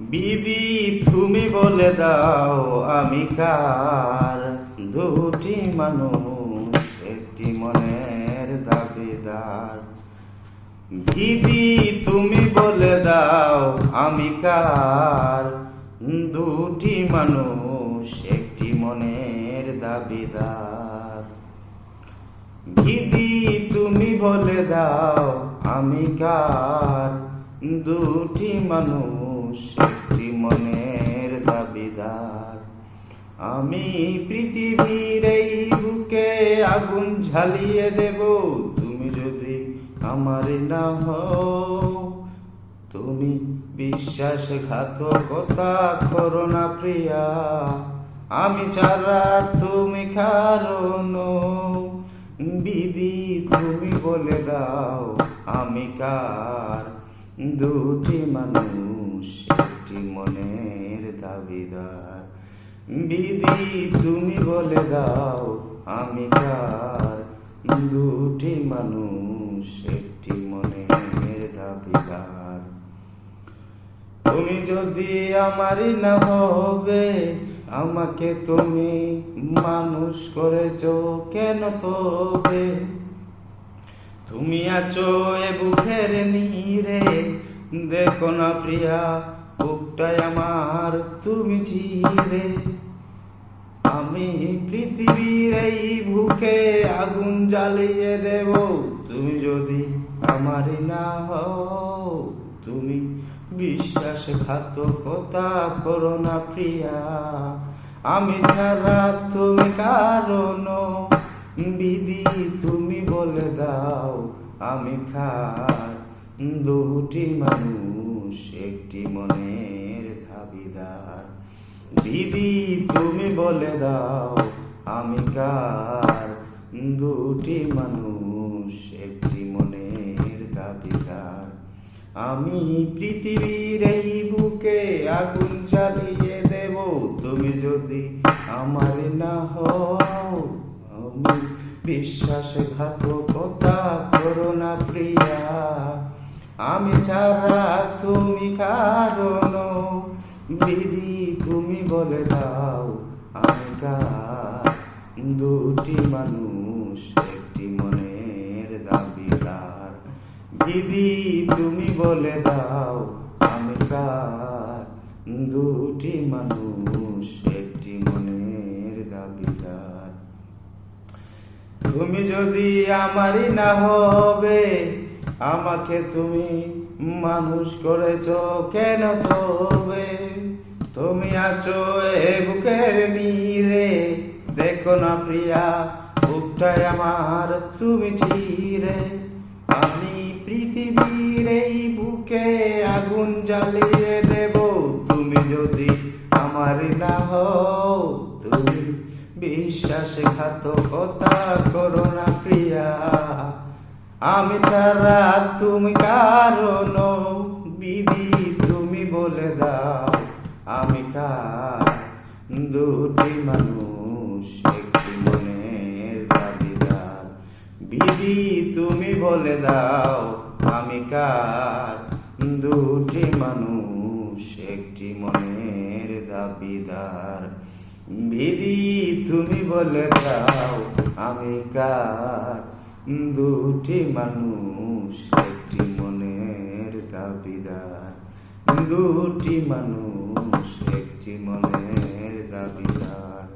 বিধি তুমি বলে দাও, আমি কার? দুটি মানুষ, একটি মনের দাবিদার। বিধি তুমি বলে দাও, আমি কার? দুটি মানুষ, একটি মনের দাবিদার। বিধি তুমি বলে দাও, আমি কার? দুটি মানুষ মনের দাবিদার। আমি পৃথিবীর এই বুকে আগুন ঝালিয়ে দেব। তুমি যদি আমার না হও, তুমি বিশ্বাসঘাতকতা করো না প্রিয়া। আমি ছাড়া তুমি কারণ, বিধি তুমি বলে দাও, আমি কার? দুটি মানুষ একটি মনের দাবিদার। বিধি তুমি বলে দাও, আমি কার? দুটি মানুষ একটি মনের দাবিদার। তুমি যদি আমারই না হবে, আমাকে তুমি মানুষ করেছ কেন তবে? তুমি আছো এ বুকের নীরে, দেখো না প্রিয়া বুকটাই আমার, তুমি চিরে। আমি পৃথিবীর এই বুকে আগুন জ্বালিয়ে দেব। তুমি যদি আমারই না হও, তুমি বিশ্বাসঘাতকতা করো না প্রিয়া। আমি ছাড়া তুমি কারণ, বিধি তুমি বলে দাও। আমি খার দুটি মানুষ। একটি মনের দাবিদার। দিদি, তুমি বলে দাও, আমি কার? দুটি মানুষ, একটি মনের দাবিদার। আমি পৃথিবীর এই বুকে আগুন জ্বালিয়ে দেব। তুমি যদি আমার না হও, আমি বিশ্বাসঘাতকতা করো না প্রিয়া। আমি ছাড়া তুমি কারণ বিধি তুমি বলে দাও আমি দুটি মানুষ একটি মনের দাবিদার দিদি তুমি বলে দাও আমি দুটি মানুষ একটি মনের দাবিদার তুমি যদি আমারই না হবে আমাকে তুমি মানুষ করেছ কেন তবে? তুমি আছো এ বুকের নীরে। দেখো না প্রিয়া বুকটাই আমার তুমি চিরে। আমি পৃথিবীর এই বুকে আগুন জ্বালিয়ে দেব। তুমি যদি আমার না হও, তুমি বিশ্বাসঘাতকতা করো না প্রিয়া। আমি ছাড়া তুমি কারণ বিধি তুমি বলে দাও, আমি কার? দুটি মানুষ একটি মনের দাবিদার বিধি তুমি বলে দাও, আমি কার? দুটি মানুষ একটি মনের দাবিদার। বিধি তুমি বলে দাও, আমি কার? দুটি মানুষ একটি মনের দাবিদার। দুটি মানুষ একটি মনের দাবিদার।